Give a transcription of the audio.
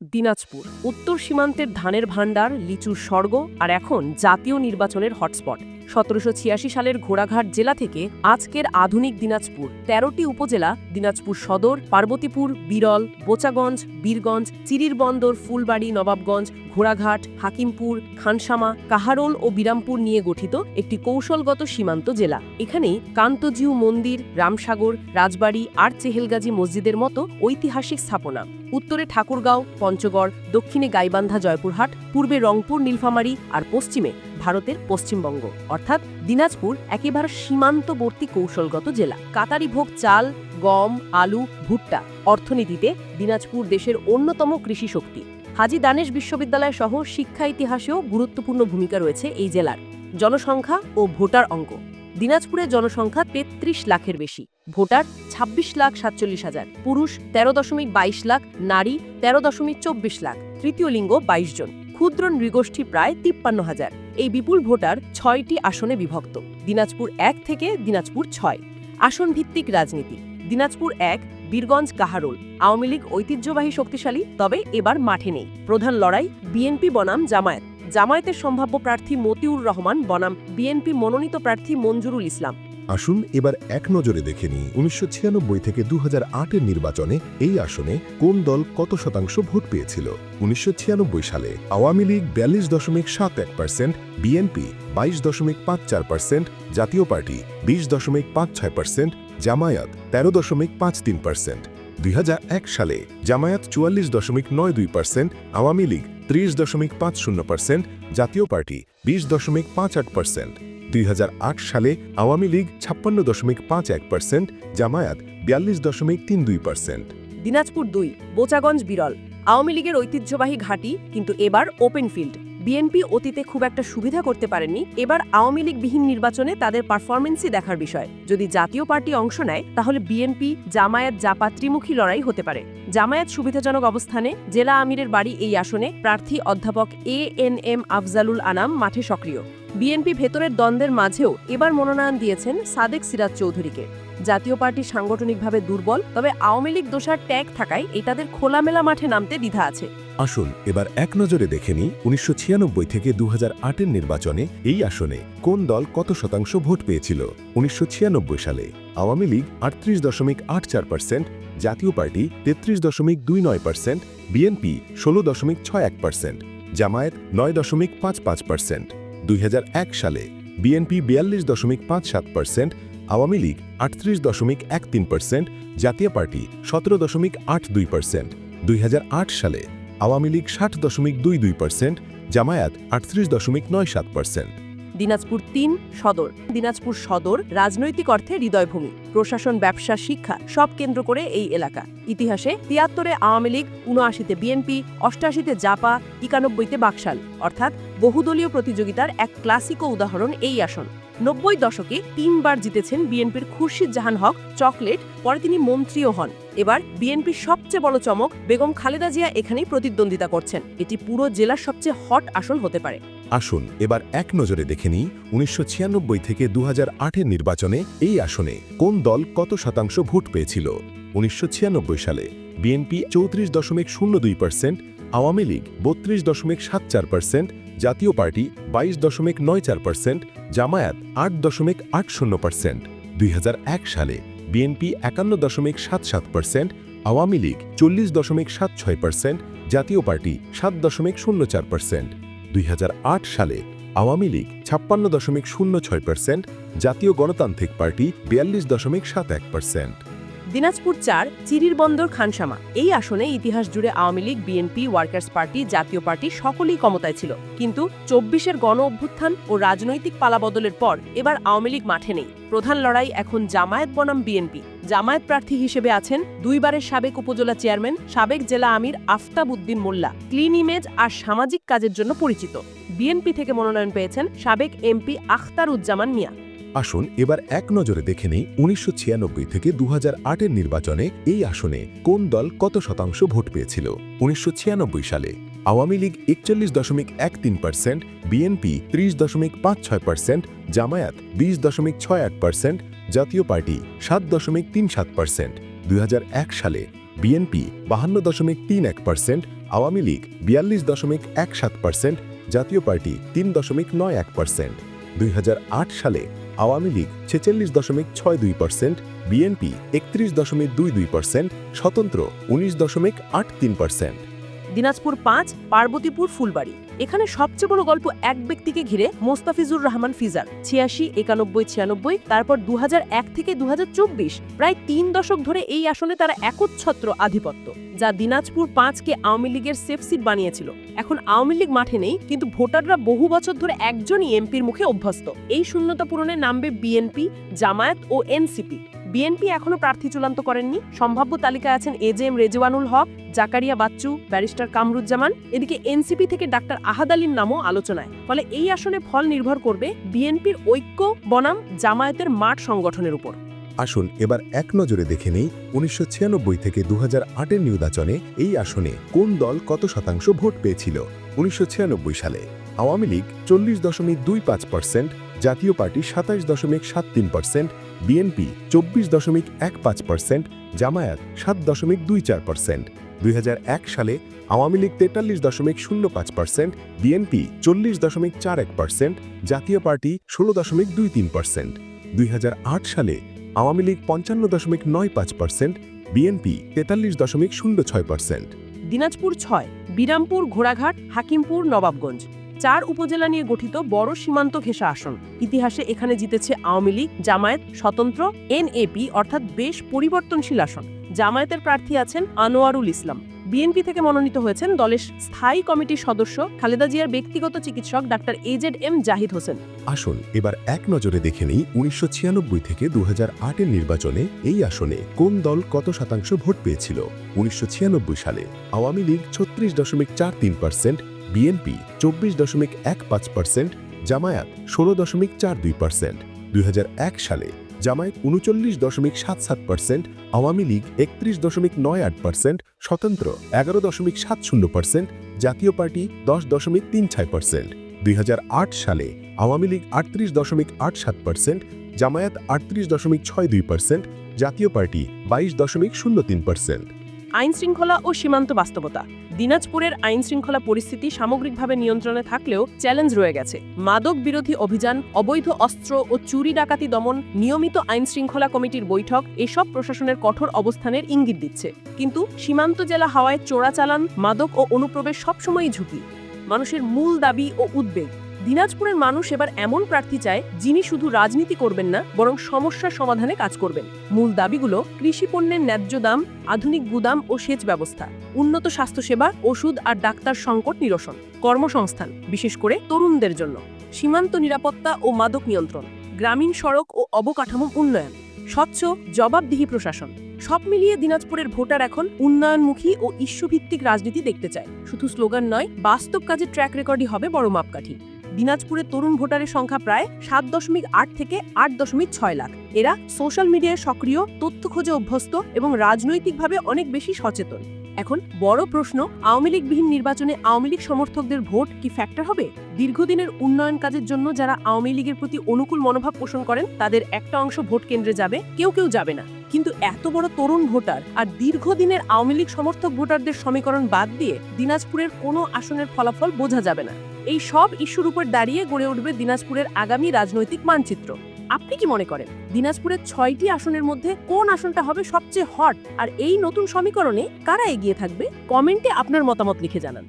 দিনাজপুর, উত্তর সীমান্তের ধানের ভাণ্ডার, লিচুর স্বর্গ আর এখন জাতীয় নির্বাচনের হটস্পট। সতেরোশো ছিয়াশি সালের ঘোড়াঘাট জেলা থেকে আজকের আধুনিক দিনাজপুর, তেরোটি উপজেলা, দিনাজপুর সদর, পার্বতীপুর, বিরল, বোচাগঞ্জ, বীরগঞ্জ, চিরিরবন্দর, ফুলবাড়ি, নবাবগঞ্জ ঘোড়াঘাট, হাকিমপুর, খানসামা, কাহারোল ও বিরামপুর নিয়ে গঠিত একটি কৌশলগত সীমান্ত জেলা। এখানেই কান্তজিউ মন্দির, রামসাগর, রাজবাড়ি আর চেহেলগাজী মসজিদের মতো ঐতিহাসিক স্থাপনা। উত্তরে ঠাকুরগাঁও, পঞ্চগড়, দক্ষিণে গাইবান্ধা জয়পুরহাট, পূর্বে রংপুর, নীলফামারী আর পশ্চিমে ভারতের পশ্চিমবঙ্গ। অর্থাৎ দিনাজপুর একেবারে সীমান্তবর্তী কৌশলগত জেলা। কাতারি ভোগ চাল, গম, আলু, ভুট্টা অর্থনীতিতে দিনাজপুর দেশের অন্যতম কৃষি শক্তি হাজি দানেশ বিশ্ববিদ্যালয় সহ শিক্ষা ইতিহাসেও গুরুত্বপূর্ণ ভূমিকা রয়েছে এই জেলার। জনসংখ্যা ও ভোটার অঙ্ক। দিনাজপুরের জনসংখ্যা তেত্রিশ লাখের বেশি। ভোটার ২৬ লাখ সাতচল্লিশ হাজার। পুরুষ তেরো দশমিক বাইশ লাখ, নারী তেরো দশমিক চব্বিশ লাখ, তৃতীয় লিঙ্গ বাইশ জন। ক্ষুদ্র নৃগোষ্ঠী প্রায় তিপ্পান্ন হাজার। এই বিপুল ভোটার ছয়টি আসনে বিভক্ত। দিনাজপুর এক থেকে দিনাজপুর ছয়। আসন ভিত্তিক রাজনীতি। দিনাজপুর এক বীরগঞ্জ কাহারোল। আওয়ামী লীগ ঐতিহ্যবাহী শক্তিশালী, তবে এবার মাঠে নেই। প্রধান লড়াই বিএনপি বনাম জামায়াত। জামায়াতের সম্ভাব্য প্রার্থী মতিউর রহমান বনাম বিএনপি মনোনীত প্রার্থী মঞ্জুরুল ইসলাম। আসুন এবার এক নজরে দেখে নিই উনিশশো থেকে দু এর নির্বাচনে এই আসনে কোন দল কত শতাংশ ভোট পেয়েছিল? উনিশশো ছিয়ানব্বই সালে আওয়ামী লীগ বিয়াল্লিশ দশমিক সাত এক পার্সেন্ট, বিএনপি বাইশ দশমিক পাঁচ চার পার্সেন্ট, জাতীয় পার্টি বিশ দশমিক পাঁচ ছয় পার্সেন্ট জামায়াত তেরো দশমিক পাঁচ তিন পার্সেন্ট। দুই সালে জামায়াত চুয়াল্লিশ দশমিক নয় দুই পার্সেন্ট, আওয়ামী লীগ ত্রিশ দশমিক পাঁচ শূন্য পার্সেন্ট, জাতীয় পার্টি বিশ দশমিক পাঁচ আট পার্সেন্ট। দুই হাজার আট সালে আওয়ামী লীগ ছাপ্পান্ন দশমিক পাঁচ এক পার্সেন্ট, জামায়াত বিয়াল্লিশ দশমিক তিন দুই পার্সেন্ট। দিনাজপুর দুই, বোচাগঞ্জ বিরল। আওয়ামী লীগের ঐতিহ্যবাহী ঘাঁটি, কিন্তু এবার ওপেন ফিল্ড। বিএনপি অতীতে খুব একটা সুবিধা করতে পারেনি এবার আওয়ামী লীগবিহীন নির্বাচনে তাদের পারফরমেন্সই দেখার বিষয়। যদি জাতীয় পার্টি অংশ নেয়, তাহলে বিএনপি, জামায়াত, জাপা ত্রিমুখী লড়াই হতে পারে। জামায়াত সুবিধাজনক অবস্থানে জেলা আমিরের বাড়ি এই আসনে প্রার্থী অধ্যাপক A N M Afzalul Anam মাঠে সক্রিয়। বিএনপি ভেতরের দ্বন্দ্বের মাঝেও এবার মনোনয়ন দিয়েছেন সাদেক সিরাজ চৌধুরীকে। জাতীয় পার্টি সাংগঠনিকভাবে দুর্বল, তবে আওয়ামী লীগ দোষার ট্যাগ থাকায় এটাদের খোলামেলা মাঠে নামতে দ্বিধা আছে। আসুন, এবার এক নজরে দেখে নিই উনিশশো থেকে দু এর নির্বাচনে এই আসনে কোন দল কত শতাংশ ভোট পেয়েছিল? উনিশশো ছিয়ানব্বই সালে আওয়ামী লীগ আটত্রিশ দশমিক আট চার পার্সেন্ট, জাতীয় পার্টি তেত্রিশ দশমিক দুই নয় পার্সেন্ট, বিএনপি ষোলো দশমিক ছয় এক পার্সেন্ট, জামায়াত নয় দশমিক পাঁচ পাঁচ পার্সেন্ট। দুই হাজার এক সালে বিএনপি বিয়াল্লিশ দশমিক পাঁচ সাত পার্সেন্ট, আওয়ামী লীগ আটত্রিশ দশমিক এক তিন পার্সেন্ট, জাতীয় পার্টি সতেরো দশমিক আট দুই পার্সেন্ট। দুই সালে আওয়ামী লীগ ষাট দশমিক দুই দুই পার্সেন্ট, জামায়াত আটত্রিশ দশমিক নয় সাত পার্সেন্ট। দিনাজপুর তিন, সদর। দিনাজপুর সদর, রাজনৈতিক অর্থে হৃদয়ভূমি। প্রশাসন, ব্যবসা, শিক্ষা সব কেন্দ্র করে এই এলাকা। ইতিহাসে তিয়াত্তরে আওয়ামী লীগ উনআশিতে বিএনপি, অষ্টাশিতে জাপা, একানব্বইতে বাকশাল। অর্থাৎ বহুদলীয় প্রতিযোগিতার এক ক্লাসিকো উদাহরণ এই আসন। নব্বই দশকে তিনবার জিতেছেন বিএনপির খুরশিদ জাহান হক, চকলেট, পরে তিনি মন্ত্রীও হন। এবার বিএনপির সবচেয়ে বড় চমক, বেগম খালেদা জিয়া এখানেই প্রতিদ্বন্দ্বিতা করছেন। এটি পুরো জেলার সবচেয়ে হট আসন হতে পারে। আসুন এবার এক নজরে দেখে নিই উনিশশো থেকে দু এর নির্বাচনে এই আসনে কোন দল কত শতাংশ ভোট পেয়েছিল? উনিশশো ছিয়ানব্বই সালে বিএনপি চৌত্রিশ দশমিক শূন্য দুই পার্সেন্ট, আওয়ামী লীগ বত্রিশ দশমিক সাত চার পার্সেন্ট জাতীয় পার্টি বাইশ দশমিক নয় চার পার্সেন্ট, জামায়াত আট দশমিক আট শূন্য পার্সেন্ট। দুই হাজার এক সালে বিএনপি একান্ন দশমিক সাত সাত পার্সেন্ট, আওয়ামী লীগ চল্লিশ দশমিক সাত ছয় পার্সেন্ট, জাতীয় পার্টি সাত দশমিক শূন্য চার পার্সেন্ট। দুই হাজার আট সালে আওয়ামী লীগ ছাপ্পান্ন দশমিক শূন্য ছয় পার্সেন্ট, জাতীয় গণতান্ত্রিক পার্টি বিয়াল্লিশ দশমিক সাত এক পার্সেন্ট। দিনাজপুর চার, চিরির বন্দর খানসামা। এই আসনে ইতিহাস জুড়ে Awami League, BNP, workers party, Jatiya party সকলেই ক্ষমতায় ছিল। কিন্তু চব্বিশের গণ অভ্যুত্থান ও রাজনৈতিক পালাবদলের পর এবার আওয়ামী লীগ মাঠে নেই। প্রধান লড়াই এখন জামায়াত বনাম বিএনপি। জামায়াত প্রার্থী হিসেবে আছেন দুইবারের সাবেক উপজেলা চেয়ারম্যান, সাবেক জেলা আমির আফতাব উদ্দিন মোল্লা। ক্লিন ইমেজ আর সামাজিক কাজের জন্য পরিচিত। বিএনপি থেকে মনোনয়ন পেয়েছেন সাবেক এমপি আখতার উজ্জামান মিয়া। আসুন এবার এক নজরে দেখে নেই উনিশশো ছিয়ানব্বই থেকে দু এর নির্বাচনে এই আসনে কোন দল কত শতাংশ ভোট পেয়েছিল? উনিশশো ছিয়ানব্বই সালে আওয়ামী লীগ একচল্লিশ দশমিক এক তিন পার্সেন্ট, বিএনপি ত্রিশ দশমিক পাঁচ ছয় পার্সেন্ট, জামায়াত বিশ দশমিক ছয় আট পার্সেন্ট, জাতীয় পার্টি সাত দশমিক তিন সাত পার্সেন্ট। দুই হাজার এক সালে বিএনপি বাহান্ন দশমিক তিন এক পার্সেন্ট, আওয়ামী লীগ বিয়াল্লিশ দশমিক এক সাত পার্সেন্ট, জাতীয় পার্টি তিন দশমিক নয় এক পার্সেন্ট। দুই হাজার আট সালে আওয়ামী লীগ ছেচল্লিশ দশমিক ছয় দুই পার্সেন্ট, বিএনপি একত্রিশ দশমিক দুই দুই পার্সেন্ট, স্বতন্ত্র উনিশ দশমিক আট তিন পার্সেন্ট। দিনাজপুর পাঁচ, পার্বতীপুর ফুলবাড়ি। এখানে সবচেয়ে বড় গল্প এক ব্যক্তিকে ঘিরে মোস্তাফিজুর রহমান ফিজার, ছিয়াশি, একানব্বই, ছিয়ানব্বই, তারপর দু থেকে দুহাজার চব্বিশ, প্রায় তিন দশক ধরে এই আসনে তারা একচ্ছত্র আধিপত্য, যা দিনাজপুর পাঁচকে আওয়ামী লীগের সেফ সিট বানিয়েছিল। এখন আওয়ামী লীগ মাঠে নেই, কিন্তু ভোটাররা বহু বছর ধরে একজনই এমপির মুখে অভ্যস্ত। এই শূন্যতা পূরণে নামবে বিএনপি, জামায়াত ও এনসিপি। বিএনপি এখনও প্রার্থী চূড়ান্ত করেননি। সম্ভাব্য তালিকায় আছেন AJ M Rezwanul Haque, Zakaria Bachchu, barrister Kamruzzaman, এদিকে এনসিপি থেকে ডাক্তার আহাদ আলীর নামও আলোচনায়। ফলে এই আসনে ফল নির্ভর করবে বিএনপির ঐক্য, বনাম, জামায়াতের মাঠ সংগঠনের উপর। আসুন এবার এক নজরে দেখে নেই উনিশশো ছিয়ানব্বই থেকে দু হাজার নির্বাচনে এই আসনে কোন দল কত শতাংশ ভোট পেয়েছিল? উনিশশো ছিয়ানব্বই সালে আওয়ামী লীগ চল্লিশ দশমিক দুই পাঁচ পার্সেন্ট, জাতীয় পার্টি সাতাশ দশমিক সাত তিন পার্সেন্ট বিএনপি চব্বিশ দশমিক এক পাঁচ পার্সেন্ট, জামায়াত সাত দশমিক দুই চার পার্সেন্ট। দুই সালে আওয়ামী লীগ তেতাল্লিশ দশমিক শূন্য পাঁচ পার্সেন্ট, বিএনপি চল্লিশ দশমিক চার এক পার্সেন্ট, জাতীয় পার্টি ষোলো দশমিক দুই তিন পার্সেন্ট। দুই হাজার আট সালে আওয়ামী লীগ পঞ্চান্ন দশমিক নয় পাঁচ পার্সেন্ট, বিএনপি তেতাল্লিশ দশমিক শূন্য ছয় পার্সেন্ট। দিনাজপুর ছয়, বিরামপুর ঘোড়াঘাট, হাকিমপুর নবাবগঞ্জ। চার উপজেলা নিয়ে গঠিত বড় সীমান্ত ঘেঁষা আসন। ইতিহাসে এখানে জিতেছে আওয়ামী লীগ, জামায়াত, স্বতন্ত্র এনএপি অর্থাৎ বেশ পরিবর্তনশীল আসন। জামায়াতের প্রার্থী আছেন আনোয়ারুল ইসলাম। বিএনপি থেকে মনোনীত হয়েছেন দলের স্থায়ী কমিটির সদস্য খালেদা জিয়ার ব্যক্তিগত চিকিৎসক doctor AZ M Zahid Hossain. আসুন এবার এক নজরে দেখে নিই উনিশশো ছিয়ানব্বই থেকে দু হাজার আটের নির্বাচনে এই আসনে কোন দল কত শতাংশ ভোট পেয়েছিল। উনিশশো ছিয়ানব্বই সালে আওয়ামী লীগ ছত্রিশ দশমিক চার তিন পার্সেন্ট বিএনপি চব্বিশ দশমিক এক পাঁচ পার্সেন্ট, জামায়াত ষোলো দশমিক চার দুই পার্সেন্ট, দুই হাজার এক সালে জামায়াত উনচল্লিশ দশমিক সাত সাত পার্সেন্ট, আওয়ামী লীগ একত্রিশ দশমিক নয় আট পার্সেন্ট, স্বতন্ত্র এগারো দশমিক সাত শূন্য পার্সেন্ট, জাতীয় পার্টি দশ দশমিক তিন ছয় পার্সেন্ট, দুই হাজার আট সালে আওয়ামী লীগ আটত্রিশ দশমিক আট সাত পার্সেন্ট, জামায়াত আটত্রিশ দশমিক ছয় দুই পার্সেন্ট, জাতীয় পার্টি বাইশ দশমিক শূন্য তিন পার্সেন্ট। আইন শৃঙ্খলা ও সীমান্ত বাস্তবতা। দিনাজপুরের আইন শৃঙ্খলা পরিস্থিতি সামগ্রিকভাবে নিয়ন্ত্রণে থাকলেও চ্যালেঞ্জ রয়ে গেছে। মাদক বিরোধী অভিযান, অবৈধ অস্ত্র ও চুরি ডাকাতি দমন, নিয়মিত আইন শৃঙ্খলা কমিটির বৈঠক, এসব প্রশাসনের কঠোর অবস্থানের ইঙ্গিত দিচ্ছে। কিন্তু সীমান্ত জেলা হাওয়ায় চোরাচালান, মাদক ও অনুপ্রবেশ সবসময়ই ঝুঁকি। মানুষের মূল দাবি ও উদ্বেগ। দিনাজপুরের মানুষ এবার এমন প্রার্থী চায় যিনি শুধু রাজনীতি করবেন না, বরং সমস্যার সমাধানে কাজ করবেন। মূল দাবিগুলো, কৃষি পণ্যের ন্যায্য দাম, আধুনিক গুদাম ও সেচ ব্যবস্থা, উন্নত স্বাস্থ্যসেবা, ওষুধ আর ডাক্তার সংকট নিরসন, কর্মসংস্থান, বিশেষ করে তরুণদের জন্য। সীমান্ত নিরাপত্তা ও মাদক নিয়ন্ত্রণ, গ্রামীণ সড়ক ও অবকাঠামো উন্নয়ন, স্বচ্ছ, জবাবদিহি প্রশাসন। সব মিলিয়ে দিনাজপুরের ভোটার এখন উন্নয়নমুখী ও ইস্যুভিত্তিক রাজনীতি দেখতে চায়। শুধু স্লোগান নয়, বাস্তব কাজের ট্র্যাক রেকর্ডই হবে বড় মাপকাঠি। দিনাজপুরের তরুণ ভোটারের সংখ্যা প্রায় সাত দশমিক আট থেকে আট দশমিক ছয় লাখ। এরা সোশ্যাল মিডিয়ায় সক্রিয়, তথ্য খোঁজে অভ্যস্ত এবং রাজনৈতিকভাবে অনেক বেশি সচেতন। এখন বড় প্রশ্ন, আওয়ামী লীগবিহীন নির্বাচনে আওয়ামী লীগ সমর্থকদের ভোট কি ফ্যাক্টর হবে? দীর্ঘদিনের উন্নয়ন কাজের জন্য যারা আওয়ামী লীগের প্রতি অনুকূল মনোভাব পোষণ করেন, তাদের একটা অংশ ভোট কেন্দ্রে যাবে, কেউ কেউ যাবে না। কিন্তু এত বড় তরুণ ভোটার আর দীর্ঘদিনের আওয়ামী লীগ সমর্থক ভোটারদের সমীকরণ বাদ দিয়ে দিনাজপুরের কোনো আসনের ফলাফল বোঝা যাবে না। এই সব ইস্যুর উপর দাঁড়িয়ে গড়ে উঠবে দিনাজপুরের আগামী রাজনৈতিক মানচিত্র। আপনি কি মনে করেন, দিনাজপুরের ছয়টি আসনের মধ্যে কোন আসনটা হবে সবচেয়ে হট? আর এই নতুন সমীকরণে কারা এগিয়ে থাকবে? কমেন্টে আপনার মতামত লিখে জানান।